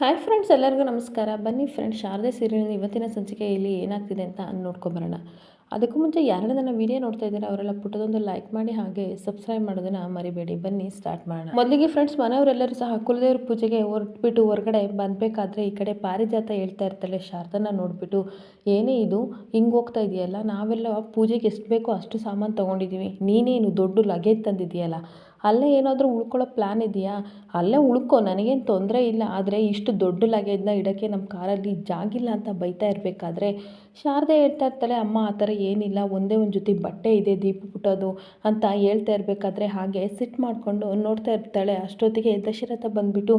Hi friends ಎಲ್ಲರಿಗೂ ನಮಸ್ಕಾರ. ಬನ್ನಿ ಫ್ರೆಂಡ್ಸ್ ಶಾರದೆ ಸೀರಿಯಲ್ ಇವತ್ತಿನ ಸಂಚಿಕೆಯಲ್ಲಿ ಏನಾಗ್ತಿದೆ ಅಂತ ನೋಡ್ಕೊಂಬರೋಣ ಅದಕ್ಕೂ ಮುಂಚೆ ಯಾರು ನನ್ನ ವಿಡಿಯೋ ನೋಡ್ತಾ ಇದ್ದಾರೆ, ಅವರೆಲ್ಲ ಪುಟ್ಟದೊಂದು ಲೈಕ್ ಮಾಡಿ ಹಾಗೆ ಸಬ್ಸ್ಕ್ರೈಬ್ ಮಾಡೋದನ್ನು ಮರಿಬೇಡಿ. ಬನ್ನಿ ಸ್ಟಾರ್ಟ್ ಮಾಡೋಣ. ಮೊದಲಿಗೆ ಫ್ರೆಂಡ್ಸ್ ಮನೆಯವರೆಲ್ಲರೂ ಸಹ ಕುಲದೇವ್ರ ಪೂಜೆಗೆ ಹೊರಟ್ಬಿಟ್ಟು ಹೊರಗಡೆ ಬಂದಬೇಕಾದ್ರೆ ಈ ಕಡೆ ಪಾರಿಜಾತ ಹೇಳ್ತಾ ಇರ್ತಾಳೆ ಶಾರದನ ನೋಡಿಬಿಟ್ಟು. ಏನೇ ಇದು, ಹಿಂಗೆ ಹೋಗ್ತಾ ಇದೆಯಲ್ಲ? ನಾವೆಲ್ಲ ಪೂಜೆಗೆ ಎಷ್ಟು ಬೇಕೋ ಅಷ್ಟು ಸಾಮಾನು ತೊಗೊಂಡಿದ್ದೀವಿ ನೀನೇನು ದೊಡ್ಡ ಲಗೇಜ್ ತಂದಿದೆಯಲ್ಲ ಅಲ್ಲೇ ಏನಾದರೂ ಉಳ್ಕೊಳ್ಳೋ ಪ್ಲ್ಯಾನ್ ಇದೆಯಾ? ಅಲ್ಲೇ ಉಳ್ಕೊ, ನನಗೇನು ತೊಂದರೆ ಇಲ್ಲ. ಆದರೆ ಇಷ್ಟು ದೊಡ್ಡ ಲಗೇಜ್ನ ಇಡೋಕ್ಕೆ ನಮ್ಮ ಕಾರಲ್ಲಿ ಜಾಗಿಲ್ಲ ಅಂತ ಬೈತಾ ಇರಬೇಕಾದ್ರೆ ಶಾರದೆ ಹೇಳ್ತಾ ಇರ್ತಾಳೆ, ಅಮ್ಮ, ಆ ಥರ ಏನಿಲ್ಲ. ಒಂದೇ ಒಂದು ಜೊತೆ ಬಟ್ಟೆ ಇದೆ, ದೀಪ ಬಿಟ್ಟೋದು ಅಂತ ಹೇಳ್ತಾ ಇರಬೇಕಾದ್ರೆ ಹಾಗೆ ಸಿಟ್ಟು ಮಾಡಿಕೊಂಡು ನೋಡ್ತಾ ಇರ್ತಾಳೆ. ಅಷ್ಟೊತ್ತಿಗೆ ದಶರಥ ಬಂದುಬಿಟ್ಟು,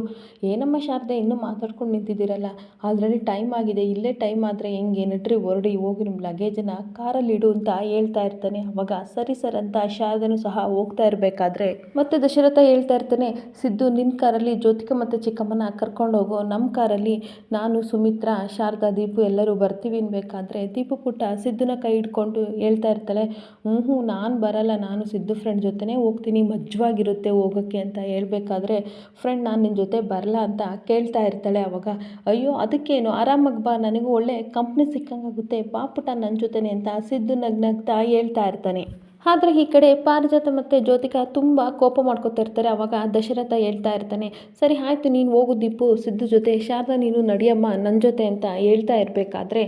ಏನಮ್ಮ ಶಾರದೆ, ಇನ್ನೂ ಮಾತಾಡ್ಕೊಂಡು ನಿಂತಿದ್ದೀರಲ್ಲ? ಆಲ್ರೆಡಿ ಟೈಮ್ ಆಗಿದೆ. ಇಲ್ಲೇ ಟೈಮ್ ಆದರೆ ಹೆಂಗೆ? ನಟ್ರಿ, ಹೊರಡಿ ಹೋಗಿ ನಿಮ್ಮ ಲಗೇಜನ್ನು ಕಾರಲ್ಲಿ ಇಡು ಅಂತ ಹೇಳ್ತಾ ಇರ್ತಾನೆ. ಅವಾಗ ಸರಿ ಸರ್ ಅಂತ ಶಾರದೆನೂ ಸಹ ಹೋಗ್ತಾ ಇರಬೇಕಾದ್ರೆ ಮತ್ತೆ ದಶರಥ ಹೇಳ್ತಾ ಇರ್ತಾನೆ, ಸಿದ್ದು ನಿನ್ನ ಕಾರಲ್ಲಿ ಜ್ಯೋತಿಕ ಮತ್ತು ಚಿಕ್ಕಮ್ಮನ ಕರ್ಕೊಂಡು ಹೋಗೋ. ನಮ್ಮ ಕಾರಲ್ಲಿ ನಾನು, ಸುಮಿತ್ರ, ಶಾರದಾ, ದೀಪು ಎಲ್ಲರೂ ಬರ್ತೀವಿ ಅನ್ಬೇಕಾದ್ರೆ ದೀಪು ಪುಟ್ಟ ಸಿದ್ದುನ ಕೈ ಹಿಡ್ಕೊಂಡು ಹೇಳ್ತಾ ಇರ್ತಾಳೆ ಹ್ಞೂ ಹ್ಞೂ ನಾನು ಬರಲ್ಲ. ನಾನು ಸಿದ್ದು ಫ್ರೆಂಡ್ ಜೊತೆನೇ ಹೋಗ್ತೀನಿ. ಮಜ್ವಾಗಿರುತ್ತೆ ಹೋಗೋಕ್ಕೆ ಅಂತ ಹೇಳಬೇಕಾದ್ರೆ ಫ್ರೆಂಡ್ ನಾನು ನಿನ್ನ ಜೊತೆ ಬರಲ್ಲ ಅಂತ ಕೇಳ್ತಾ ಇರ್ತಾಳೆ ಅವಾಗ. ಅಯ್ಯೋ, ಅದಕ್ಕೇನು? ಆರಾಮಾಗಿ ಬಾ. ನನಗೂ ಒಳ್ಳೆ ಕಂಪ್ನಿ ಸಿಕ್ಕಂಗಾಗುತ್ತೆ. ಬಾ ಪುಟ ನನ್ನ ಜೊತೆನೆ ಅಂತ ಸಿದ್ದು ನಗ್ನಗ್ತಾ ಹೇಳ್ತಾ ಇರ್ತಾನೆ. ಆದರೆ ಈ ಕಡೆ ಪಾರಿಜಾತ ಮತ್ತು ಜ್ಯೋತಿಕಾ ತುಂಬ ಕೋಪ ಮಾಡ್ಕೊತಾ ಇರ್ತಾರೆ. ಅವಾಗ ದಶರಥ ಹೇಳ್ತಾ ಇರ್ತಾನೆ, ಸರಿ ಆಯಿತು, ನೀನು ಹೋಗು ದೀಪು, ಸಿದ್ದು ಜೊತೆ, ಶಾರದಾ ನೀನು ನಡಿಯಮ್ಮ ನನ್ನ ಜೊತೆ ಅಂತ ಹೇಳ್ತಾ ಇರಬೇಕಾದ್ರೆ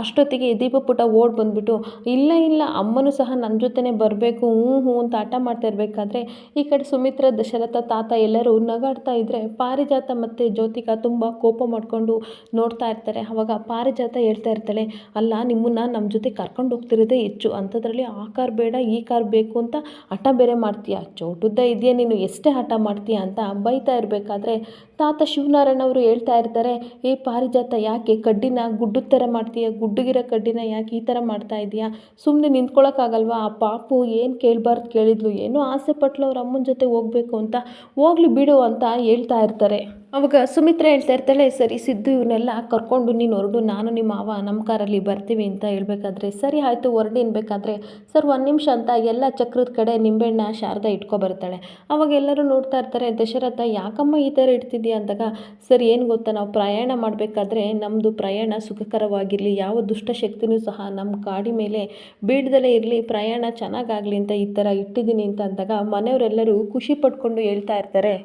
ಅಷ್ಟೊತ್ತಿಗೆ ದೀಪ ಪುಟ ಓಡ್ ಬಂದುಬಿಟ್ಟು, ಇಲ್ಲ ಇಲ್ಲ, ಅಮ್ಮನೂ ಸಹ ನನ್ನ ಜೊತೆನೇ ಬರಬೇಕು ಹ್ಞೂ ಹ್ಞೂ ಅಂತ ಆಟ ಮಾಡ್ತಾ ಇರಬೇಕಾದ್ರೆ ಈ ಕಡೆ ಸುಮಿತ್ರ, ದಶರಥ, ತಾತ ಎಲ್ಲರೂ ನಗಾಡ್ತಾ ಇದ್ದರೆ ಪಾರಿಜಾತ ಮತ್ತು ಜ್ಯೋತಿಕಾ ತುಂಬ ಕೋಪ ಮಾಡಿಕೊಂಡು ನೋಡ್ತಾ ಇರ್ತಾರೆ. ಆವಾಗ ಪಾರಿಜಾತ ಹೇಳ್ತಾ ಇರ್ತಾಳೆ, ಅಲ್ಲ, ನಿಮ್ಮನ್ನು ನಮ್ಮ ಜೊತೆ ಕರ್ಕೊಂಡು ಹೋಗ್ತಿರೋದೇ ಹೆಚ್ಚು ಅಂಥದ್ರಲ್ಲಿ ಆಕಾರ ಕಾರ್ ಈ ಕಾರ್ ಬೇಕು ಅಂತ ಹಠ ಬೇರೆ ಮಾಡ್ತೀಯ? ಚೌಟುದ್ದ ಇದೆಯಾ ನೀನು? ಎಷ್ಟೇ ಹಠ ಮಾಡ್ತೀಯ ಅಂತ ಬೈತಾ ಇರಬೇಕಾದ್ರೆ ತಾತ ಶಿವನಾರಾಯಣ ಅವರು ಹೇಳ್ತಾ ಇರ್ತಾರೆ, ಏ ಪಾರಿಜಾತ, ಯಾಕೆ ಕಡ್ಡಿನ ಗುಡ್ಡದ ಥರ ಮಾಡ್ತೀಯ? ಗುಡ್ಡಗಿರೋ ಕಡ್ಡಿನ ಯಾಕೆ ಈ ಥರ ಮಾಡ್ತಾ ಇದೀಯಾ ಸುಮ್ಮನೆ ನಿಂತ್ಕೊಳ್ಳೋಕ್ಕಾಗಲ್ವಾ ಆ ಪಾಪು ಏನು ಕೇಳಬಾರ್ದು ಕೇಳಿದ್ಲು? ಏನೋ ಆಸೆ ಪಟ್ಲು ಅವ್ರ ಅಮ್ಮನ ಜೊತೆ ಹೋಗಬೇಕು ಅಂತ. ಹೋಗ್ಲಿ ಬಿಡು ಅಂತ ಹೇಳ್ತಾ ಇರ್ತಾರೆ. ಅವಾಗ ಸುಮಿತ್ರ ಹೇಳ್ತಾ ಇರ್ತಾಳೆ, ಸರಿ, ಸಿದ್ದು ಇವನ್ನೆಲ್ಲ ಕರ್ಕೊಂಡು ನೀನು ಹೊರಡು, ನಾನು ನಿಮ್ಮ ಮಾವ ನಮ್ಮ ಕಾರಲ್ಲಿ ಬರ್ತೀವಿ ಅಂತ ಹೇಳ್ಬೇಕಾದ್ರೆ, ಸರಿ ಆಯಿತು, ಹೊರಡಿ ಅನ್ಬೇಕಾದ್ರೆ ಸರ್ ಒಂದು ನಿಮಿಷ ಅಂತ ಎಲ್ಲ ಚಕ್ರದ ಕಡೆ ನಿಂಬೆಣ್ಣ ಶಾರದ ಇಟ್ಕೊ ಬರ್ತಾಳೆ ಅವಾಗ ಎಲ್ಲರೂ ನೋಡ್ತಾ ಇರ್ತಾರೆ, ದಶರಥ, ಯಾಕಮ್ಮ ಈ ಥರ ಇಡ್ತಿದ್ಯಾ? ಅಂದಾಗ, ಸರ್, ಏನು ಗೊತ್ತಾ, ನಾವು ಪ್ರಯಾಣ ಮಾಡಬೇಕಾದ್ರೆ ನಮ್ಮದು ಪ್ರಯಾಣ ಸುಖಕರವಾಗಿರಲಿ, ಯಾವ ದುಷ್ಟಶಕ್ತಿನೂ ಸಹ ನಮ್ಮ ಗಾಡಿ ಮೇಲೆ ಬೀಳ್ದಲೇ ಇರಲಿ, ಪ್ರಯಾಣ ಚೆನ್ನಾಗಾಗಲಿ ಅಂತ ಈ ಥರ ಇಟ್ಟಿದ್ದೀನಿ ಅಂತ ಅಂದಾಗ ಮನೆಯವರೆಲ್ಲರೂ ಖುಷಿ ಪಟ್ಕೊಂಡು ಹೇಳ್ತಾ ಇರ್ತಾರೆ.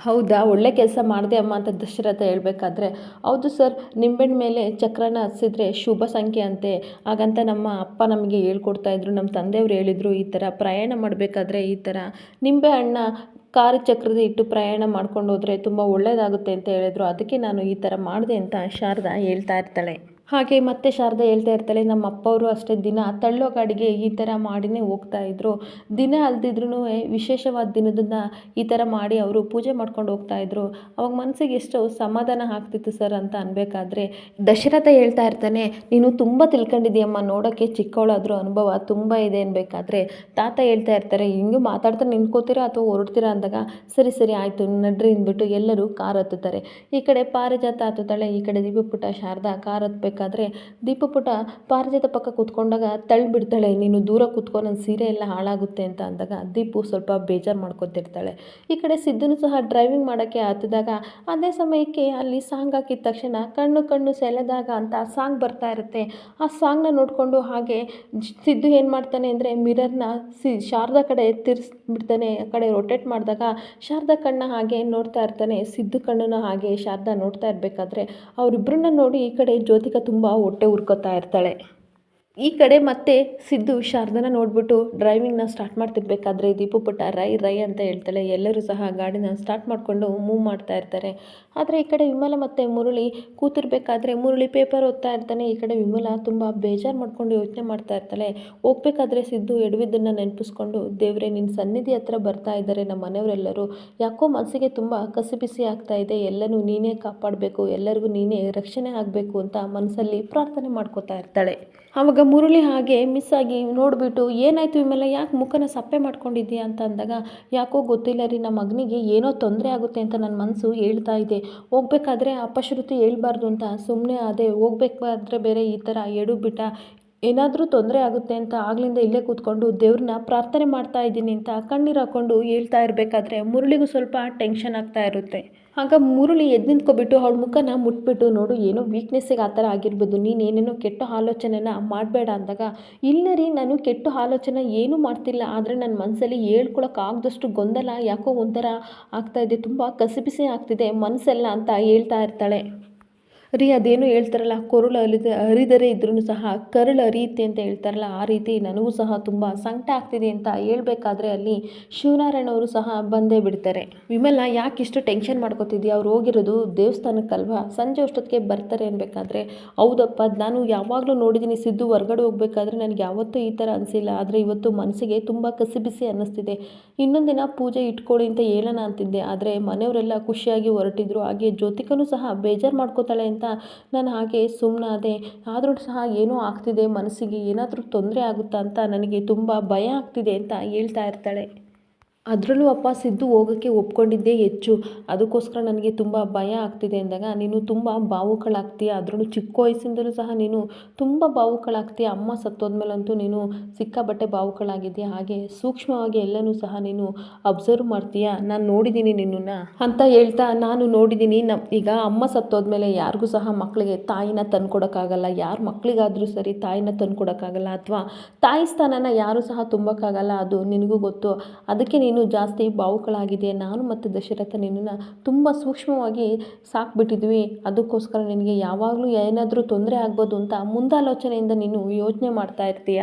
ಹೌದಾ, ಒಳ್ಳೆ ಕೆಲಸ ಮಾಡಿದೆ ಅಮ್ಮ ಅಂತ ದಶರಥ ಹೇಳಬೇಕಾದ್ರೆ, ಹೌದು ಸರ್, ನಿಂಬೆಹಣ್ಣು ಮೇಲೆ ಚಕ್ರನ ಹಸಿದ್ರೆ ಶುಭ ಸಂಖ್ಯೆ ಅಂತೆ. ಹಾಗಂತ ನಮ್ಮ ಅಪ್ಪ ನಮಗೆ ಹೇಳ್ಕೊಡ್ತಾ ಇದ್ರು, ನಮ್ಮ ತಂದೆಯವರು ಹೇಳಿದರು ಈ ಥರ ಪ್ರಯಾಣ ಮಾಡಬೇಕಾದ್ರೆ ಈ ಥರ. ನಿಂಬೆ ಹಣ್ಣ ಕಾರು ಚಕ್ರದ ಇಟ್ಟು ಪ್ರಯಾಣ ಮಾಡ್ಕೊಂಡು ಹೋದರೆ ತುಂಬ ಒಳ್ಳೆಯದಾಗುತ್ತೆ ಅಂತ ಹೇಳಿದ್ರು. ಅದಕ್ಕೆ ನಾನು ಈ ಥರ ಮಾಡಿದೆ ಅಂತ ಶಾರದಾ ಹೇಳ್ತಾ ಇರ್ತಾಳೆ. ಹಾಗೆ ಮತ್ತೆ ಶಾರದಾ ಹೇಳ್ತಾ ಇರ್ತಾಳೆ, ನಮ್ಮ ಅಪ್ಪವರು ಅಷ್ಟೇ ದಿನ ತಳ್ಳೋ ಗಾಡಿಗೆ ಈ ಥರ ಮಾಡಿನೇ ಹೋಗ್ತಾ ಇದ್ರು. ದಿನ ಅಲ್ದಿದ್ರೂ ವಿಶೇಷವಾದ ದಿನದನ್ನು ಈ ಥರ ಮಾಡಿ ಅವರು ಪೂಜೆ ಮಾಡ್ಕೊಂಡು ಹೋಗ್ತಾ ಇದ್ರು. ಅವಾಗ ಮನಸ್ಸಿಗೆ ಎಷ್ಟು ಸಮಾಧಾನ ಆಗ್ತಿತ್ತು ಸರ್ ಅಂತ ಅನ್ಬೇಕಾದ್ರೆ. ದಶರಥ ಹೇಳ್ತಾ ಇರ್ತಾನೆ, ನೀನು ತುಂಬ ತಿಳ್ಕೊಂಡಿದ್ದೀಯಮ್ಮ ನೋಡೋಕ್ಕೆ ಚಿಕ್ಕವಳಾದ್ರೂ ಅನುಭವ ತುಂಬ ಇದೆ ಅನ್ಬೇಕಾದ್ರೆ. ತಾತ ಹೇಳ್ತಾ ಇರ್ತಾರೆ, ಹಿಂಗೆ ಮಾತಾಡ್ತಾ ನಿಂತ್ಕೋತೀರಾ ಅಥವಾ ಹೊರಡ್ತೀರಾ ಅಂದಾಗ, ಸರಿ ಸರಿ, ಆಯಿತು, ನಡ್ರಿ ಅಂದ್ಬಿಟ್ಟು ಎಲ್ಲರೂ ಕಾರ್ ಹತ್ತುತ್ತಾರೆ. ಈ ಕಡೆ ಪಾರಿಜಾತ ಹತ್ತುತ್ತಾಳೆ, ಈ ಕಡೆ ದಿವ್ಯಪುಟ, ಶಾರದಾ ಕಾರ್ ಹತ್ಬೇಕು ಬೇಕಾದ್ರೆ ದೀಪಪುಟ ಪಾರಿಜಾತ ಪಕ್ಕ ಕೂತ್ಕೊಂಡಾಗ ತಳ್ಳಿಬಿಡ್ತಾಳೆ ನೀನು ದೂರ ಕೂತ್ಕೊ, ನನ್ನ ಸೀರೆ ಎಲ್ಲ ಹಾಳಾಗುತ್ತೆ ಅಂತ ಅಂದಾಗ ದೀಪು ಸ್ವಲ್ಪ ಬೇಜಾರು ಮಾಡ್ಕೊತಿರ್ತಾಳೆ. ಈ ಕಡೆ ಸಿದ್ದನು ಸಹ ಡ್ರೈವಿಂಗ್ ಮಾಡೋಕ್ಕೆ ಹತ್ತಿದಾಗ ಅದೇ ಸಮಯಕ್ಕೆ ಅಲ್ಲಿ ಸಾಂಗ್ ಹಾಕಿದ ತಕ್ಷಣ ಕಣ್ಣು ಕಣ್ಣು ಸೆಳೆದಾಗ ಅಂತ ಸಾಂಗ್ ಬರ್ತಾ ಇರುತ್ತೆ. ಆ ಸಾಂಗ್ನ ನೋಡಿಕೊಂಡು ಹಾಗೆ ಸಿದ್ದು ಏನು ಮಾಡ್ತಾನೆ ಅಂದರೆ ಮಿರರ್ನ ಸಿ ಶಾರದಾ ಕಡೆ ತಿರ್ಸ್ಬಿಡ್ತಾನೆ, ಆ ಕಡೆ ರೊಟೇಟ್ ಮಾಡಿದಾಗ ಶಾರದಾ ಕಣ್ಣ ಹಾಗೆ ನೋಡ್ತಾ ಇರ್ತಾನೆ, ಸಿದ್ದು ಕಣ್ಣನ್ನು ಹಾಗೆ ಶಾರ್ದಾ ನೋಡ್ತಾ ಇರಬೇಕಾದ್ರೆ ಅವರಿಬ್ಬರನ್ನ ನೋಡಿ ಈ ಕಡೆ ಜ್ಯೋತಿಕ ತುಂಬ ಹೊಟ್ಟೆ ಉರ್ಕೋತಾ ಇರ್ತಾಳೆ. ಈ ಕಡೆ ಮತ್ತೆ ಸಿದ್ದು, ಶಾರದನ ನೋಡಿಬಿಟ್ಟು ಡ್ರೈವಿಂಗ್ನ ಸ್ಟಾರ್ಟ್ ಮಾಡ್ತಿರ್ಬೇಕಾದ್ರೆ ದೀಪು ಪುಟ್ಟ ರೈ ರೈ ಅಂತ ಹೇಳ್ತಾಳೆ. ಎಲ್ಲರೂ ಸಹ ಗಾಡಿನ ಸ್ಟಾರ್ಟ್ ಮಾಡಿಕೊಂಡು ಮೂವ್ ಮಾಡ್ತಾ ಇರ್ತಾರೆ. ಆದರೆ ಈ ಕಡೆ ವಿಮಲ ಮತ್ತು ಮುರಳಿ ಕೂತಿರ್ಬೇಕಾದ್ರೆ ಮುರಳಿ ಪೇಪರ್ ಓದ್ತಾ ಇರ್ತಾನೆ. ಈ ಕಡೆ ವಿಮಲ ತುಂಬ ಬೇಜಾರು ಮಾಡ್ಕೊಂಡು ಯೋಚನೆ ಮಾಡ್ತಾ ಇರ್ತಾಳೆ. ಹೋಗ್ಬೇಕಾದ್ರೆ ಸಿದ್ದು ಎಡವಿದ್ದನ್ನು ನೆನಪಿಸ್ಕೊಂಡು, ದೇವರೇ ನಿನ್ನ ಸನ್ನಿಧಿ ಹತ್ರ ಬರ್ತಾ ಇದ್ದಾರೆ ನಮ್ಮ ಮನೆಯವರೆಲ್ಲರೂ. ಯಾಕೋ ಮನಸ್ಸಿಗೆ ತುಂಬ ಕಸಿಬಿಸಿ ಆಗ್ತಾ ಇದೆ. ಎಲ್ಲನೂ ನೀನೇ ಕಾಪಾಡಬೇಕು. ಎಲ್ಲರಿಗೂ ನೀನೇ ರಕ್ಷಣೆ ಆಗಬೇಕು ಅಂತ ಮನಸ್ಸಲ್ಲಿ ಪ್ರಾರ್ಥನೆ ಮಾಡ್ಕೋತಾ ಇರ್ತಾಳೆ. ಆವಾಗ ಮುರಳಿ ಹಾಗೆ ಮಿಸ್ ಆಗಿ ನೋಡಿಬಿಟ್ಟು, ಏನಾಯಿತು ಇವೆಲ್ಲ ಯಾಕೆ ಮುಖನ ಸಪ್ಪೆ ಮಾಡ್ಕೊಂಡಿದ್ದೀಯಾ? ಅಂತ ಅಂದಾಗ, ಯಾಕೋ ಗೊತ್ತಿಲ್ಲ ರೀ, ನಮ್ಮ ಮಗನಿಗೆ ಏನೋ ತೊಂದರೆ ಆಗುತ್ತೆ ಅಂತ ನನ್ನ ಮನಸ್ಸು ಹೇಳ್ತಾ ಇದೆ. ಹೋಗ್ಬೇಕಾದ್ರೆ ಅಪಶ್ರುತಿ ಹೇಳ್ಬಾರ್ದು ಅಂತ ಸುಮ್ಮನೆ ಅದೇ ಹೋಗ್ಬೇಕಾದ್ರೆ ಬೇರೆ ಈ ಥರ ಎಡು ಬಿಟ್ಟ ಏನಾದರೂ ತೊಂದರೆ ಆಗುತ್ತೆ ಅಂತ ಆಗ್ಲಿಂದ ಇಲ್ಲೇ ಕೂತ್ಕೊಂಡು ದೇವ್ರನ್ನ ಪ್ರಾರ್ಥನೆ ಮಾಡ್ತಾ ಇದ್ದೀನಿ ಅಂತ ಕಣ್ಣೀರು ಹಾಕ್ಕೊಂಡು ಹೇಳ್ತಾ ಇರಬೇಕಾದ್ರೆ ಮುರುಳಿಗೂ ಸ್ವಲ್ಪ ಟೆನ್ಷನ್ ಆಗ್ತಾ ಇರುತ್ತೆ. ಆಗ ಮುರುಳಿ ಎದ್ದು ನಿಂತ್ಕೊಬಿಟ್ಟು ಅವ್ಳ ಮುಖನ ಮುಟ್ಬಿಟ್ಟು, ನೋಡು, ಏನೋ ವೀಕ್ನೆಸ್ಸಿಗೆ ಆ ಥರ ಆಗಿರ್ಬೋದು. ನೀನು ಏನೇನೋ ಕೆಟ್ಟ ಆಲೋಚನೆನ ಮಾಡಬೇಡ ಅಂದಾಗ, ಇಲ್ಲ ರೀ, ನಾನು ಕೆಟ್ಟ ಆಲೋಚನೆ ಏನೂ ಮಾಡ್ತಿಲ್ಲ. ಆದರೆ ನನ್ನ ಮನಸ್ಸಲ್ಲಿ ಹೇಳ್ಕೊಳಕ್ಕಾಗ್ದಷ್ಟು ಗೊಂದಲ ಯಾಕೋ ಒಂಥರ ಆಗ್ತಾಯಿದೆ ತುಂಬ ಕಸಿಬಿಸಿ ಆಗ್ತಿದೆ ಮನಸ್ಸೆಲ್ಲ ಅಂತ ಹೇಳ್ತಾ ಇರ್ತಾಳೆ. ರೀ, ಅದೇನು ಹೇಳ್ತಾರಲ್ಲ, ಕೊರಳು ಅಲಿದ, ಅರಿದರೆ ಇದ್ರೂ ಸಹ, ಕರಳು ಅರಿಯುತ್ತೆ ಅಂತ ಹೇಳ್ತಾರಲ್ಲ, ಆ ರೀತಿ ನನಗೂ ಸಹ ತುಂಬ ಸಂಕಟ ಆಗ್ತಿದೆ ಅಂತ ಹೇಳ್ಬೇಕಾದ್ರೆ ಅಲ್ಲಿ ಶಿವನಾರಾಯಣ ಅವರು ಸಹ ಬಂದೇ ಬಿಡ್ತಾರೆ. ವಿಮಲ, ಯಾಕೆ ಇಷ್ಟು ಟೆನ್ಷನ್ ಮಾಡ್ಕೋತಿದ್ಯಾ? ಅವ್ರು ಹೋಗಿರೋದು ದೇವಸ್ಥಾನಕ್ಕಲ್ವಾ ಸಂಜೆ ಅಷ್ಟೊತ್ತಿಗೆ ಬರ್ತಾರೆ ಅನ್ಬೇಕಾದ್ರೆ, ಹೌದಪ್ಪ, ನಾನು ಯಾವಾಗಲೂ ನೋಡಿದ್ದೀನಿ ಸಿದ್ದು ಹೊರ್ಗಡೆ ಹೋಗ್ಬೇಕಾದ್ರೆ ನನಗೆ ಯಾವತ್ತೂ ಈ ಥರ ಅನಿಸಿಲ್ಲ, ಆದರೆ ಇವತ್ತು ಮನಸ್ಸಿಗೆ ತುಂಬ ಕಸಿಬಿಸಿ ಅನ್ನಿಸ್ತಿದೆ. ಇನ್ನೊಂದಿನ ದಿನ ಪೂಜೆ ಇಟ್ಕೊಳ್ಳಿ ಅಂತ ಹೇಳೋಣ ಅಂತಿದ್ದೆ, ಆದರೆ ಮನೆಯವರೆಲ್ಲ ಖುಷಿಯಾಗಿ ಹೊರಟಿದ್ರು, ಹಾಗೆ ಜ್ಯೋತಿಕನೂ ಸಹ ಬೇಜಾರು ಮಾಡ್ಕೋತಾಳೆ ಅಂತ ನಾನು ಹಾಗೆ ಸುಮ್ಮನಾದೆ ಆದರೂ ಸಹ ಏನೋ ಆಗ್ತಿದೆ ಮನಸ್ಸಿಗೆ ಏನಾದರೂ ತೊಂದರೆ ಆಗುತ್ತಾ ಅಂತ ನನಗೆ ತುಂಬ ಭಯ ಆಗ್ತಿದೆ ಅಂತ ಹೇಳ್ತಾ ಇರ್ತಾಳೆ. ಅದರಲ್ಲೂ ಅಪ್ಪ ಸಿದ್ದು ಹೋಗೋಕ್ಕೆ ಒಪ್ಕೊಂಡಿದ್ದೇ ಹೆಚ್ಚು. ಅದಕ್ಕೋಸ್ಕರ ನನಗೆ ತುಂಬ ಭಯ ಆಗ್ತಿದೆ ಅಂದಾಗ ನೀನು ತುಂಬ ಭಾವುಕಳಾಗ್ತೀಯ ಅದರಲ್ಲೂ ಚಿಕ್ಕ ವಯಸ್ಸಿಂದಲೂ ಸಹ ನೀನು ತುಂಬ ಭಾವುಕಳಾಗ್ತೀಯ ಅಮ್ಮ ಸತ್ತೋದ್ಮೇಲಂತೂ ನೀನು ಸಿಕ್ಕಾಬಟ್ಟೆ ಭಾವುಕಳಾಗಿದ್ದೀಯ ಹಾಗೆ ಸೂಕ್ಷ್ಮವಾಗಿ ಎಲ್ಲನೂ ಸಹ ನೀನು ಅಬ್ಸರ್ವ್ ಮಾಡ್ತೀಯ. ನಾನು ನೋಡಿದ್ದೀನಿ ನಿನ್ನನ್ನು. ಅಂತ ಹೇಳ್ತಾ ನಾನು ನೋಡಿದ್ದೀನಿ ನಮ್ಮ ಈಗ ಅಮ್ಮ ಸತ್ತೋದ್ಮೇಲೆ ಯಾರಿಗೂ ಸಹ ಮಕ್ಕಳಿಗೆ ತಾಯಿನ ತಂದ್ಕೊಡೋಕ್ಕಾಗಲ್ಲ. ಯಾರು ಮಕ್ಕಳಿಗಾದರೂ ಸರಿ ತಾಯಿನ ತಂದುಕೊಡೋಕ್ಕಾಗಲ್ಲ. ಅಥವಾ ತಾಯಿ ಸ್ಥಾನನ ಯಾರೂ ಸಹ ತುಂಬೋಕ್ಕಾಗಲ್ಲ. ಅದು ನಿನಗೂ ಗೊತ್ತು. ಅದಕ್ಕೆ ಜಾಸ್ತಿ ಭಾವುಕಳಾಗಿದೆ ನಾನು ಮತ್ತು ದಶರಥ ನಿನ್ನನ್ನು ತುಂಬ ಸೂಕ್ಷ್ಮವಾಗಿ ಸಾಕ್ಬಿಟ್ಟಿದ್ವಿ. ಅದಕ್ಕೋಸ್ಕರ ನಿನಗೆ ಯಾವಾಗಲೂ ಏನಾದರೂ ತೊಂದರೆ ಆಗ್ಬೋದು ಅಂತ ಮುಂದಾಲೋಚನೆಯಿಂದ ನೀನು ಯೋಚನೆ ಮಾಡ್ತಾ ಇರ್ತೀಯ?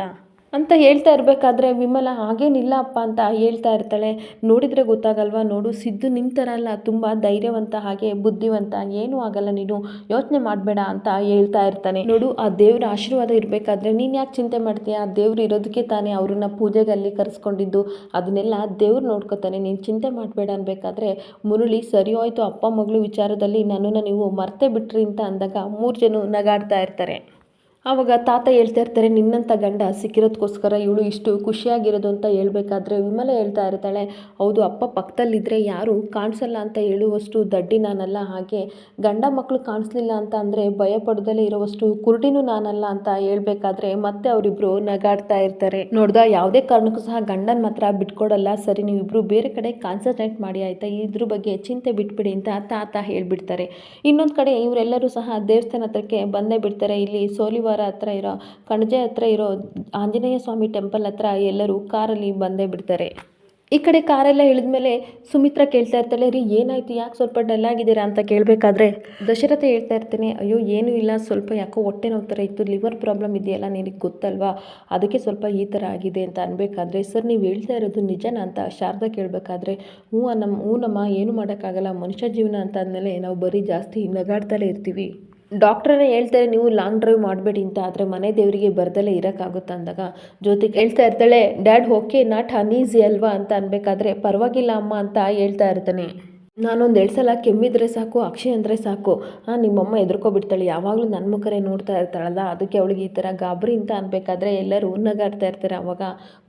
ಅಂತ ಹೇಳ್ತಾ ಇರಬೇಕಾದ್ರೆ ವಿಮಲ ಹಾಗೇನಿಲ್ಲ ಅಪ್ಪ ಅಂತ ಹೇಳ್ತಾ ಇರ್ತಾಳೆ. ನೋಡಿದರೆ ಗೊತ್ತಾಗಲ್ವಾ? ನೋಡು, ಸಿದ್ದು ಅಲ್ಲ. ತುಂಬ ಧೈರ್ಯವಂತ ಹಾಗೆ ಬುದ್ಧಿವಂತ. ಏನೂ ಆಗಲ್ಲ ನೀನು. ಯೋಚನೆ ಮಾಡಬೇಡ ಅಂತ ಹೇಳ್ತಾ ಇರ್ತಾನೆ. ನೋಡು, ಆ ದೇವ್ರ ಆಶೀರ್ವಾದ ಇರಬೇಕಾದ್ರೆ ನೀನು ಯಾಕೆ ಚಿಂತೆ ಮಾಡ್ತೀಯ? ಆ ದೇವ್ರು ಇರೋದಕ್ಕೆ ತಾನೇ ಅವ್ರನ್ನ ಪೂಜೆಗೆ ಅಲ್ಲಿ ಕರೆಸ್ಕೊಂಡಿದ್ದು. ಅದನ್ನೆಲ್ಲ ದೇವ್ರು ನೋಡ್ಕೊತಾನೆ. ನೀನು ಚಿಂತೆ ಮಾಡಬೇಡ ಅನ್ಬೇಕಾದ್ರೆ, ಮುರುಳಿ, ಸರಿ ಹೋಯ್ತು. ಅಪ್ಪ ಮಗಳು ವಿಚಾರದಲ್ಲಿ ನನ್ನನ್ನು ನೀವು ಮರ್ತೇ ಬಿಟ್ರಿ ಅಂತ ಅಂದಾಗ ಮೂರು ಜನ ನಗಾಡ್ತಾ ಇರ್ತಾರೆ. ಆವಾಗ ತಾತ ಹೇಳ್ತಾ ಇರ್ತಾರೆ ನಿನ್ನಂಥ ಗಂಡ ಸಿಕ್ಕಿರೋದಕ್ಕೋಸ್ಕರ ಇವಳು ಇಷ್ಟು ಖುಷಿಯಾಗಿರೋದು ಅಂತ ಹೇಳ್ಬೇಕಾದ್ರೆ ವಿಮಲ ಹೇಳ್ತಾ ಇರ್ತಾಳೆ, ಹೌದು, ಅಪ್ಪ ಪಕ್ಕದಲ್ಲಿದ್ದರೆ ಯಾರು ಕಾಣಿಸಲ್ಲ ಅಂತ ಹೇಳುವಷ್ಟು ದಡ್ಡಿ ನಾನಲ್ಲ, ಹಾಗೆ ಗಂಡ ಮಕ್ಕಳು ಕಾಣಿಸ್ಲಿಲ್ಲ ಅಂತ ಅಂದರೆ ಭಯ ಪಡೋದಲ್ಲೇ ಇರುವಷ್ಟು ಕುರುಡಿನೂ ನಾನಲ್ಲ ಅಂತ ಹೇಳಬೇಕಾದ್ರೆ ಮತ್ತೆ ಅವರಿಬ್ಬರು ನಗಾಡ್ತಾ ಇರ್ತಾರೆ. ನೋಡ್ದ, ಯಾವುದೇ ಕಾರಣಕ್ಕೂ ಸಹ ಗಂಡನ ಮಾತ್ರ ಬಿಟ್ಕೊಡಲ್ಲ, ಸರಿ ನೀವಿಬ್ಬರು ಬೇರೆ ಕಡೆ ಕಾನ್ಸಂಟ್ರೇಟ್ ಮಾಡಿ ಆಯಿತಾ, ಇದ್ರ ಬಗ್ಗೆ ಚಿಂತೆ ಬಿಟ್ಬಿಡಿ ಅಂತ ತಾತ ಹೇಳಿಬಿಡ್ತಾರೆ. ಇನ್ನೊಂದು ಕಡೆ ಇವರೆಲ್ಲರೂ ಸಹ ದೇವಸ್ಥಾನ ಹತ್ರಕ್ಕೆ ಬಂದೇ ಬಿಡ್ತಾರೆ, ಇಲ್ಲಿ ಸೋಲಿವಾರ ಹತ್ರ ಇರೋ, ಕಣಜೆ ಹತ್ರ ಇರೋ ಆಂಜನೇಯ ಸ್ವಾಮಿ ಟೆಂಪಲ್ ಹತ್ರ ಎಲ್ಲರೂ ಕಾರಲ್ಲಿ ಬಂದೇ ಬಿಡ್ತಾರೆ. ಈ ಕಡೆ ಕಾರೆಲ್ಲ ಇಳಿದ್ಮೇಲೆ ಸುಮಿತ್ರ ಕೇಳ್ತಾ ಇರ್ತಾಳೆ, ರೀ ಏನಾಯ್ತು, ಯಾಕೆ ಸ್ವಲ್ಪ ಡಲ್ ಆಗಿದ್ದೀರಾ ಅಂತ ಕೇಳಬೇಕಾದ್ರೆ, ದಶರಥ ಹೇಳ್ತಾ ಇರ್ತಾನೆ, ಅಯ್ಯೋ, ಏನೂ ಇಲ್ಲ, ಸ್ವಲ್ಪ ಯಾಕೋ ಹೊಟ್ಟೆ ನೋವು ಥರ ಇತ್ತು ಲಿವರ್ ಪ್ರಾಬ್ಲಮ್ ಇದೆಯಲ್ಲ, ನಿನಗೆ ಗೊತ್ತಲ್ವಾ? ಅದಕ್ಕೆ ಸ್ವಲ್ಪ ಈ ಥರ ಆಗಿದೆ ಅಂತ ಅನ್ಬೇಕಾದ್ರೆ, ಸರ್, ನೀವು ಹೇಳ್ತಾ ಇರೋದು ನಿಜನಾ? ಅಂತ ಶಾರದಾ ಕೇಳಬೇಕಾದ್ರೆ, ಹ್ಞೂ ನಮ್ಮ ಹ್ಞೂ ನಮ್ಮ, ಏನು ಮಾಡೋಕ್ಕಾಗಲ್ಲ, ಮನುಷ್ಯ ಜೀವನ ಅಂತ ಅಂದಮೇಲೆ ನಾವು ಬರೀ ಜಾಸ್ತಿ ನಗಾಡ್ತಲೇ ಇರ್ತೀವಿ. ಡಾಕ್ಟ್ರನೇ ಹೇಳ್ತಾರೆ, ನೀವು ಲಾಂಗ್ ಡ್ರೈವ್ ಮಾಡಬೇಡಿ ಅಂತ, ಆದರೆ ಮನೆ ದೇವರಿಗೆ ಬರ್ದಲೇ ಇರೋಕ್ಕಾಗುತ್ತಾ? ಅಂದಾಗ ಜ್ಯೋತಿ ಹೇಳ್ತಾ ಇರ್ತಾಳೆ, ಡ್ಯಾಡ್, ಓಕೆ, ನಾಟ್ ಅನ್ಈಸಿ ಅಲ್ವಾ? ಅಂತ ಅನ್ಬೇಕಾದ್ರೆ, ಪರವಾಗಿಲ್ಲ ಅಮ್ಮ, ಅಂತ ಹೇಳ್ತಾ ಇರ್ತಾನೆ. ನಾನೊಂದು ಎರಡು ಸಲ ಕೆಮ್ಮಿದ್ರೆ ಸಾಕು, ಅಕ್ಷಯ್ ಅಂದರೆ ಸಾಕು. ಹಾಂ, ನಿಮ್ಮಮ್ಮ ಎದುರ್ಕೊಬಿಡ್ತಾಳೆ ಯಾವಾಗಲೂ ನನ್ನ ಮುಖರೇ ನೋಡ್ತಾ ಇರ್ತಾಳಲ್ಲ, ಅದಕ್ಕೆ ಅವಳಿಗೆ ಈ ಥರ ಗಾಬರಿ ಅಂತ ಅನ್ಬೇಕಾದ್ರೆ ಎಲ್ಲರೂ ನಗಾಡ್ತಾ ಇರ್ತಾರೆ ಅವಾಗ.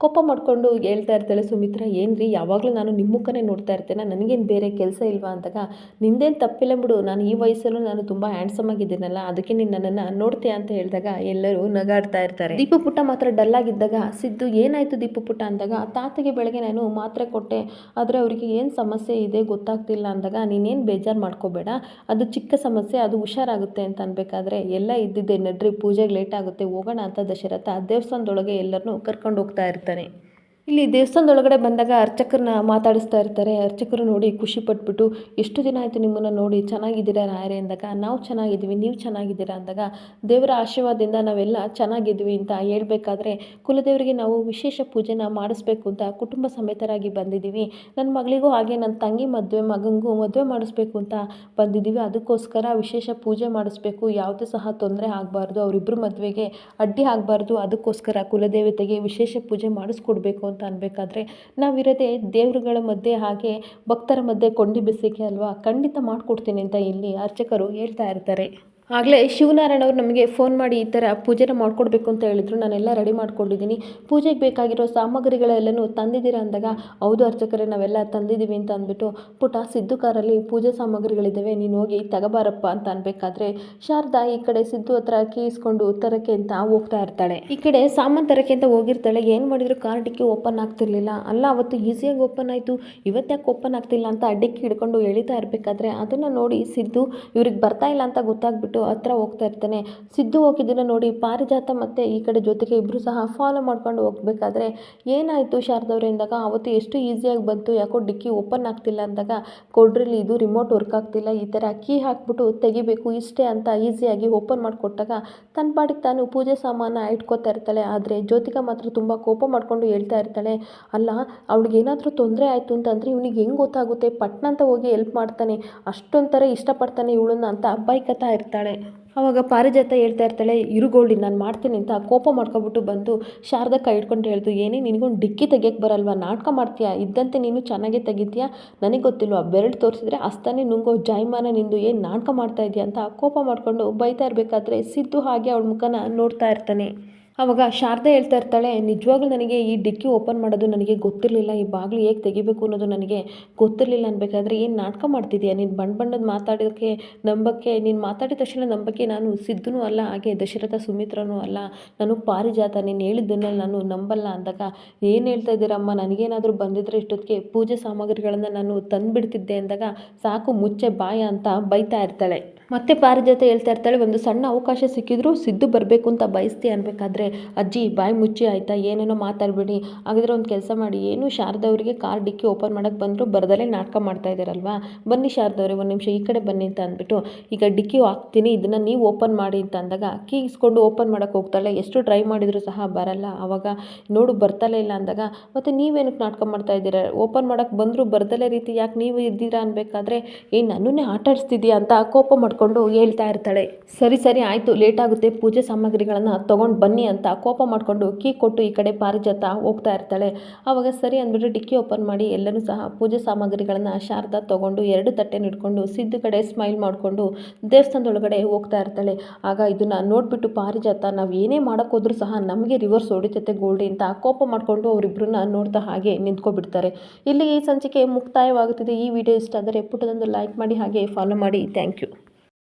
ಕೋಪ ಮಾಡಿಕೊಂಡು ಹೇಳ್ತಾ ಇರ್ತಾಳೆ, ಸುಮಿತ್ರ ಏನು ರೀ ಯಾವಾಗಲೂ ನಾನು ನಿಮ್ಮ ಮುಖನೇ ನೋಡ್ತಾ ಇರ್ತೇನೆ, ನನಗೇನು ಬೇರೆ ಕೆಲಸ ಇಲ್ವಾ? ಅಂದಾಗ, ನಿಂದೇನು ತಪ್ಪಿಲ್ಲ ಬಿಡು. ನಾನು ಈ ವಯಸ್ಸಲ್ಲೂ ನಾನು ತುಂಬ ಹ್ಯಾಂಡ್ಸಮ್ ಆಗಿದ್ದೀನಲ್ಲ, ಅದಕ್ಕೆ ನೀನು ನನ್ನನ್ನು ನೋಡ್ತೀಯ? ಅಂತ ಹೇಳಿದಾಗ, ಎಲ್ಲರೂ ನಗಾಡ್ತಾ ಇರ್ತಾರೆ. ದೀಪು ಪುಟ್ಟ ಮಾತ್ರ ಡಲ್ ಆಗಿದ್ದಾಗ, ಸಿದ್ದು, ಏನಾಯಿತು ದೀಪು ಪುಟ್ಟ? ಅಂದಾಗ, ತಾತಗೆ ಬೆಳಗ್ಗೆ ನಾನು ಮಾತ್ರೆ ಕೊಟ್ಟೆ, ಆದರೆ ಅವರಿಗೆ ಏನು ಸಮಸ್ಯೆ ಇದೆ ಗೊತ್ತಾಗ್ತಿಲ್ಲ. ಅಂದಾಗ ನೀನೇನು ಬೇಜಾರು ಮಾಡ್ಕೋಬೇಡ, ಅದು ಚಿಕ್ಕ ಸಮಸ್ಯೆ, ಅದು ಹುಷಾರಾಗುತ್ತೆ ಅಂತ ಅನ್ಬೇಕಾದ್ರೆ ಎಲ್ಲ ಇದ್ದಿದ್ದೆ ನಡ್ರಿ, ಪೂಜೆಗೆ ಲೇಟ್ ಆಗುತ್ತೆ, ಹೋಗೋಣ ಅಂತ ದಶರಥ ದೇವಸ್ಥಾನದೊಳಗೆ ಎಲ್ಲರನ್ನೂ ಕರ್ಕೊಂಡು ಹೋಗ್ತಾ ಇರ್ತಾನೆ. ಇಲ್ಲಿ ದೇವಸ್ಥಾನದೊಳಗಡೆ ಬಂದಾಗ ಅರ್ಚಕರನ್ನ ಮಾತಾಡಿಸ್ತಾ ಇರ್ತಾರೆ. ಅರ್ಚಕರು ನೋಡಿ ಖುಷಿ ಪಟ್ಬಿಟ್ಟು ಎಷ್ಟು ದಿನ ಆಯಿತು ನಿಮ್ಮನ್ನು ನೋಡಿ ಚೆನ್ನಾಗಿದ್ದೀರಾ ರಾಯರೇ ಅಂದಾಗ, ನಾವು ಚೆನ್ನಾಗಿದ್ದೀವಿ, ನೀವು ಚೆನ್ನಾಗಿದ್ದೀರಾ? ಅಂದಾಗ, ದೇವರ ಆಶೀರ್ವಾದದಿಂದ ನಾವೆಲ್ಲ ಚೆನ್ನಾಗಿದ್ವಿ ಅಂತ ಹೇಳಬೇಕಾದ್ರೆ, ಕುಲದೇವರಿಗೆ ನಾವು ವಿಶೇಷ ಪೂಜೆನ ಮಾಡಿಸ್ಬೇಕು ಅಂತ ಕುಟುಂಬ ಸಮೇತರಾಗಿ ಬಂದಿದ್ದೀವಿ. ನನ್ನ ಮಗಳಿಗೂ ಹಾಗೆ, ನನ್ನ ತಂಗಿ ಮದುವೆ, ಮಗನಿಗೂ ಮದುವೆ ಮಾಡಿಸ್ಬೇಕು ಅಂತ ಬಂದಿದ್ದೀವಿ. ಅದಕ್ಕೋಸ್ಕರ ವಿಶೇಷ ಪೂಜೆ ಮಾಡಿಸ್ಬೇಕು. ಯಾವುದೇ ಸಹ ತೊಂದರೆ ಆಗಬಾರ್ದು. ಅವರಿಬ್ಬರು ಮದುವೆಗೆ ಅಡ್ಡಿ ಆಗಬಾರ್ದು. ಅದಕ್ಕೋಸ್ಕರ ಕುಲದೇವತೆಗೆ ವಿಶೇಷ ಪೂಜೆ ಮಾಡಿಸ್ಕೊಡ್ಬೇಕು ಅನ್ಬೇಕಾದ್ರೆ ನಾವಿರೋದೇ ದೇವರುಗಳ ಮಧ್ಯೆ ಹಾಗೆ ಭಕ್ತರ ಮಧ್ಯೆ ಕೊಂಡಿ ಬಿಸಿಕೆ ಅಲ್ವಾ? ಖಂಡಿತ ಮಾಡಿಕೊಡ್ತೀನಿ ಅಂತ ಇಲ್ಲಿ ಅರ್ಚಕರು ಹೇಳ್ತಾ ಇರ್ತಾರೆ. ಆಗಲೇ ಶಿವನಾರಾಯಣ ಅವರು ನಮಗೆ ಫೋನ್ ಮಾಡಿ ಈ ಥರ ಪೂಜೆನ ಮಾಡಿಕೊಡ್ಬೇಕು ಅಂತ ಹೇಳಿದ್ರು. ನಾನೆಲ್ಲ ರೆಡಿ ಮಾಡ್ಕೊಂಡಿದ್ದೀನಿ. ಪೂಜೆಗೆ ಬೇಕಾಗಿರೋ ಸಾಮಗ್ರಿಗಳೆಲ್ಲನೂ ತಂದಿದ್ದೀರಾ ಅಂದಾಗ, ಹೌದು ಅರ್ಚಕರೇ, ನಾವೆಲ್ಲ ತಂದಿದ್ದೀವಿ ಅಂತ ಅಂದ್ಬಿಟ್ಟು, ಪುಟ ಸಿದ್ದು ಕಾರಲ್ಲಿ ಪೂಜೆ ಸಾಮಗ್ರಿಗಳಿದ್ದಾವೆ ನೀನು ಹೋಗಿ ತಗಬಾರಪ್ಪ ಅಂತ ಅನ್ಬೇಕಾದ್ರೆ, ಶಾರದಾ ಈ ಕಡೆ ಸಿದ್ದು ಹತ್ರ ಕೀ ಇಸ್ಕೊಂಡು ತರಕ್ಕೆ ಅಂತ ಹೋಗ್ತಾ ಇರ್ತಾಳೆ. ಈ ಕಡೆ ಸಾಮಾನು ತರಕ್ಕೆ ಅಂತ ಹೋಗಿರ್ತಾಳೆ. ಏನು ಮಾಡಿದ್ರು ಕಾರ್ ಡಿಕ್ಕಿ ಓಪನ್ ಆಗ್ತಿರ್ಲಿಲ್ಲ. ಅಲ್ಲ, ಅವತ್ತು ಈಸಿಯಾಗಿ ಓಪನ್ ಆಯಿತು. ಇವತ್ತ್ಯಾಕೆ ಓಪನ್ ಆಗ್ತಿಲ್ಲ ಅಂತ ಡಿಕ್ಕಿ ಹಿಡ್ಕೊಂಡು ಎಳಿತಾ ಇರಬೇಕಾದ್ರೆ, ಅದನ್ನು ನೋಡಿ ಸಿದ್ದು, ಇವ್ರಿಗೆ ಬರ್ತಾ ಇಲ್ಲ ಅಂತ ಗೊತ್ತಾಗ್ಬಿಟ್ಟು ಹತ್ರ ಹೋಗ್ತಾ ಇರ್ತಾನೆ. ಸಿದ್ದು ಹೋಗಿದ್ದನ್ನು ನೋಡಿ ಪಾರಿಜಾತ ಮತ್ತು ಈ ಕಡೆ ಜೊತೆಗೆ ಇಬ್ಬರು ಸಹ ಫಾಲೋ ಮಾಡ್ಕೊಂಡು ಹೋಗ್ಬೇಕಾದ್ರೆ ಏನಾಯಿತು ಶಾರದವ್ರೆ ಅಂದಾಗ, ಅವತ್ತು ಎಷ್ಟು ಈಸಿಯಾಗಿ ಬಂತು, ಯಾಕೋ ಡಿಕ್ಕಿ ಓಪನ್ ಆಗ್ತಿಲ್ಲ ಅಂದಾಗ ಕೊಡ್ರಲ್ಲಿ ಇದು ರಿಮೋಟ್ ವರ್ಕ್ ಆಗ್ತಿಲ್ಲ, ಈ ಥರ ಕೀ ಹಾಕ್ಬಿಟ್ಟು ತೆಗಿಬೇಕು, ಇಷ್ಟೇ ಅಂತ ಈಸಿಯಾಗಿ ಓಪನ್ ಮಾಡಿಕೊಟ್ಟಾಗ ತನ್ನ ಪಾಡಿಗೆ ತಾನು ಪೂಜೆ ಸಾಮಾನ ಇಟ್ಕೋತಾ ಇರ್ತಾಳೆ. ಆದರೆ ಜ್ಯೋತಿಕಾ ಮಾತ್ರ ತುಂಬ ಕೋಪ ಮಾಡಿಕೊಂಡು ಹೇಳ್ತಾ ಇರ್ತಾಳೆ, ಅಲ್ಲ, ಅವಳಿಗೆ ಏನಾದರೂ ತೊಂದರೆ ಆಯಿತು ಅಂತಂದರೆ ಇವನಿಗೆ ಹೆಂಗೆ ಗೊತ್ತಾಗುತ್ತೆ? ಪಟ್ನಂತ ಹೋಗಿ ಹೆಲ್ಪ್ ಮಾಡ್ತಾನೆ ಅಷ್ಟೊಂಥರ ಇಷ್ಟಪಡ್ತಾನೆ ಇವಳನ್ನ ಅಂತ ಬೈಕತ್ತಾ ಇರ್ತಾಳೆ. ಅವಾಗ ಪಾರಿಜಾತ ಹೇಳ್ತಾ ಇರ್ತಾಳೆ ಇರುಗೋಳ್ಳಿ ನಾನು ಮಾಡ್ತೀನಿ ಅಂತ ಕೋಪ ಮಾಡ್ಕೊಬಿಟ್ಟು ಬಂದು ಶಾರದ ಕೈ ಹಿಡ್ಕೊಂಡು ಹೇಳ್ತು ಏನೇ ನಿನಗೊಂದು ಡಿಕ್ಕಿ ತೆಗಿಯಕ್ಕೆ ಬರಲ್ವಾ, ನಾಟಕ ಮಾಡ್ತೀಯಾ? ಇದ್ದಂತೆ ನೀನು ಚೆನ್ನಾಗೇ ತೆಗಿತೀಯಾ? ನನಗೆ ಗೊತ್ತಿಲ್ವಾ ಬೆರಳು ತೋರಿಸಿದ್ರೆ ಅಸ್ತಾನೆ ನುಂಗೋ, ಜಾಯಮಾನ ನಿಂದು ಏನು ನಾಟಕ ಮಾಡ್ತಾ ಇದೆಯಾ? ಅಂತ ಕೋಪ ಮಾಡಿಕೊಂಡು ಬೈತಾ ಇರಬೇಕಾದ್ರೆ ಸಿದ್ದು ಹಾಗೆ ಅವಳ ಮುಖನ ನೋಡ್ತಾ ಇರ್ತಾನೆ. ಆವಾಗ ಶಾರದೆ ಹೇಳ್ತಾ ಇರ್ತಾಳೆ, ನಿಜವಾಗ್ಲೂ ನನಗೆ ಈ ಡಿಕ್ಕಿ ಓಪನ್ ಮಾಡೋದು ನನಗೆ ಗೊತ್ತಿರಲಿಲ್ಲ, ಈ ಬಾಗಿಲು ಹೇಗೆ ತೆಗಿಬೇಕು ಅನ್ನೋದು ನನಗೆ ಗೊತ್ತಿರಲಿಲ್ಲ ಅನ್ಬೇಕಾದ್ರೆ ಏನು ನಾಟಕ ಮಾಡ್ತಿದ್ಯಾ? ನೀನು ಬಣ್ಣ ಬಣ್ಣದ ಮಾತಾಡೋಕ್ಕೆ ನಂಬಕ್ಕೆ, ನೀನು ಮಾತಾಡಿದ ತಕ್ಷಣ ನಂಬಕ್ಕೆ ನಾನು ಸಿದ್ಧನೂ ಅಲ್ಲ, ಹಾಗೆ ದಶರಥ ಸುಮಿತ್ರನೂ ಅಲ್ಲ, ನಾನು ಪಾರಿಜಾತ, ನೀನು ಹೇಳಿದ್ದನ್ನು ನಾನು ನಂಬಲ್ಲ ಅಂದಾಗ ಏನು ಹೇಳ್ತಾ ಇದ್ದೀರಮ್ಮ ನನಗೇನಾದರೂ ಬಂದಿದ್ರೆ ಇಷ್ಟೊತ್ತಿಗೆ ಪೂಜೆ ಸಾಮಗ್ರಿಗಳನ್ನು ನಾನು ತಂದುಬಿಡ್ತಿದ್ದೆ ಅಂದಾಗ ಸಾಕು ಮುಚ್ಚೆ ಬಾಯ ಅಂತ ಬೈತಾ ಇರ್ತಾಳೆ. ಮತ್ತೆ ಪಾರಿಜಾತ ಹೇಳ್ತಾ ಇರ್ತಾಳೆ, ಒಂದು ಸಣ್ಣ ಅವಕಾಶ ಸಿಕ್ಕಿದ್ರು ಸಿದ್ದು ಬರಬೇಕು ಅಂತ ಬಯಸ್ತಿ ಅನ್ಬೇಕಾದ್ರೆ ಅಜ್ಜಿ, ಬಾಯಿ ಮುಚ್ಚಿ ಆಯಿತಾ? ಏನೇನೋ ಮಾತಾಡಬೇಡಿ. ಹಾಗಾದರೆ ಒಂದು ಕೆಲಸ ಮಾಡಿ. ಏನು ಶಾರದವರಿಗೆ ಕಾರ್ ಡಿಕ್ಕಿ ಓಪನ್ ಮಾಡೋಕ್ಕೆ ಬಂದರು ಬರದಲ್ಲೇ ನಾಟಕ ಮಾಡ್ತಾ ಇದ್ದಾರಲ್ವಾ ಬನ್ನಿ ಶಾರದವ್ರೆ ಒಂದು ನಿಮಿಷ ಈ ಕಡೆ ಬನ್ನಿ ಅಂತ ಅಂದ್ಬಿಟ್ಟು, ಈಗ ಡಿಕ್ಕಿ ಹಾಕ್ತೀನಿ, ಇದನ್ನು ನೀವು ಓಪನ್ ಮಾಡಿ ಅಂತ ಅಂದಾಗ ಕೀ ಇಸ್ಕೊಂಡು ಓಪನ್ ಮಾಡೋಕ್ಕೆ ಹೋಗ್ತಾಳೆ. ಎಷ್ಟು ಟ್ರೈ ಮಾಡಿದರೂ ಸಹ ಬರಲ್ಲ. ಆವಾಗ ನೋಡು ಬರ್ತಾಳೆ ಇಲ್ಲ ಅಂದಾಗ, ಮತ್ತು ನೀವೇನಕ್ಕೆ ನಾಟಕ ಮಾಡ್ತಾ ಇದ್ದೀರಾ? ಓಪನ್ ಮಾಡೋಕ್ಕೆ ಬಂದರೂ ಬರ್ದಲೇ ರೀತಿ ಯಾಕೆ ನೀವು ಇದ್ದೀರಾ ಅನ್ಬೇಕಾದ್ರೆ, ಏ, ನನ್ನನ್ನೇ ಆಟ ಆಡಿಸ್ತಿದ್ಯಾ ಅಂತ ಕೋಪ ಮಾಡಿಕೊಂಡು ಹೇಳ್ತಾ ಇರ್ತಾಳೆ. ಸರಿ ಸರಿ, ಆಯಿತು, ಲೇಟ್ ಆಗುತ್ತೆ. ಪೂಜೆ ಸಾಮಗ್ರಿಗಳನ್ನು ತೊಗೊಂಡು ಬನ್ನಿ ಅಂತ ಕೋಪ ಮಾಡಿಕೊಂಡು ಕೀ ಕೊಟ್ಟು ಈ ಕಡೆ ಪಾರಿಜಾತ ಹೋಗ್ತಾ ಇರ್ತಾಳೆ. ಆವಾಗ ಸರಿ ಅಂದ್ಬಿಟ್ಟು ಡಿಕ್ಕಿ ಓಪನ್ ಮಾಡಿ ಎಲ್ಲರೂ ಸಹ ಪೂಜೆ ಸಾಮಗ್ರಿಗಳನ್ನು ಶಾರದಾ ತೊಗೊಂಡು ಎರಡು ತಟ್ಟೆ ಇಟ್ಕೊಂಡು ಸಿದ್ದು ಕಡೆ ಸ್ಮೈಲ್ ಮಾಡಿಕೊಂಡು ದೇವಸ್ಥಾನದೊಳಗಡೆ ಹೋಗ್ತಾ ಇರ್ತಾಳೆ. ಆಗ ಇದನ್ನು ನೋಡಿಬಿಟ್ಟು ಪಾರಿಜಾತ ನಾವು ಏನೇ ಮಾಡೋಕ್ಕೋದ್ರೂ ಸಹ ನಮಗೆ ರಿವರ್ಸ್ ಹೊಡಿತೈತೆ ಗೋಲ್ಡಿ ಅಂತ ಕೋಪ ಮಾಡಿಕೊಂಡು ಅವರಿಬ್ಬರನ್ನ ನೋಡ್ತಾ ಹಾಗೆ ನಿಂತ್ಕೊಬಿಡ್ತಾರೆ. ಇಲ್ಲಿ ಈ ಸಂಚಿಕೆ ಮುಕ್ತಾಯವಾಗುತ್ತಿದೆ. ಈ ವಿಡಿಯೋ ಇಷ್ಟ ಆದರೆ ಪುಟದೊಂದು ಲೈಕ್ ಮಾಡಿ ಹಾಗೆ ಫಾಲೋ ಮಾಡಿ. Thank you